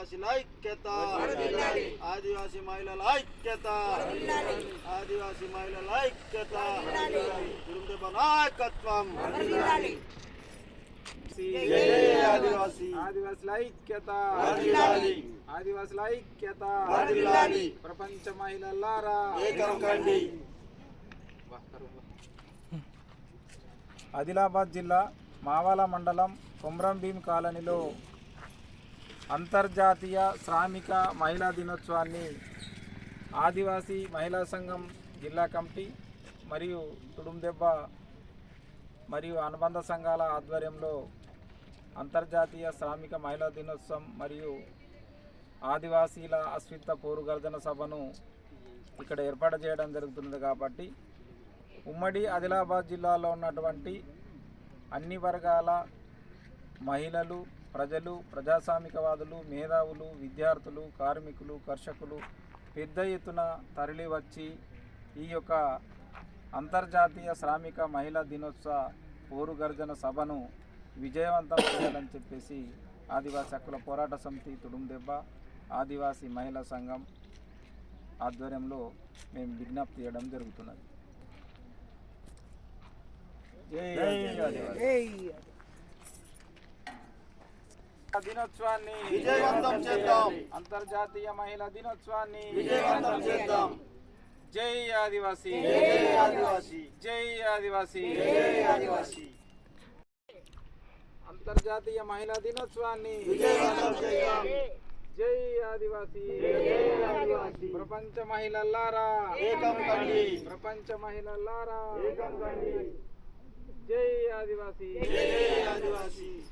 ఐక్యత ఆదివాసీ మహిళల ఐక్యత. ఆదివాసీ మహిళల ఐక్యత. దుర్దెబ్బ నాయకత్వం. ఆదివాసీ. ఆదివాసుల ఐక్యత. ఆదివాసుల ఐక్యత. ప్రపంచ మహిళలారా. ఆదిలాబాద్ జిల్లా మావాల మండలం కొమ్రంభీం కాలనీలో అంతర్జాతీయ శ్రామిక మహిళా దినోత్సవాన్ని ఆదివాసీ మహిళా సంఘం జిల్లా కమిటీ మరియు తుడుందెబ్బ మరియు అనుబంధ సంఘాల ఆధ్వర్యంలో అంతర్జాతీయ శ్రామిక మహిళా దినోత్సవం మరియు ఆదివాసీల అస్మిత పోరుగర్జన సభను ఇక్కడ ఏర్పాటు చేయడం జరుగుతున్నది కాబట్టి ఉమ్మడి ఆదిలాబాద్ జిల్లాలో ఉన్నటువంటి అన్ని వర్గాల మహిళలు ప్రజలు ప్రజాస్వామికవాదులు మేధావులు విద్యార్థులు కార్మికులు కర్షకులు పెద్ద ఎత్తున తరలి వచ్చి ఈ యొక్క అంతర్జాతీయ శ్రామిక మహిళా దినోత్సవ పోరు గర్జన సభను విజయవంతం చేయాలని చెప్పేసి ఆదివాసీ హక్కుల పోరాట సమితి తుడుందెబ్బ ఆదివాసీ మహిళా సంఘం ఆధ్వర్యంలో మేము విజ్ఞప్తి చేయడం జరుగుతున్నది. దినోత్సవాన్ని విజయవంతం చేద్దాం. అంతర్జాతీయ మహిళా దినోత్సవాన్ని విజయవంతం చేద్దాం. జై ఆదివాసీ. జై ఆదివాసీ. జై ఆదివాసీ. జై ఆదివాసీ. అంతర్జాతీయ మహిళా దినోత్సవాన్ని విజయవంతం చేద్దాం. జై ఆదివాసీ. జై ఆదివాసీ. ప్రపంచ మహిళలారా ఏకం కండి. ప్రపంచ మహిళలారా ఏకం కండి. జై ఆదివాసీ. జై ఆదివాసీ.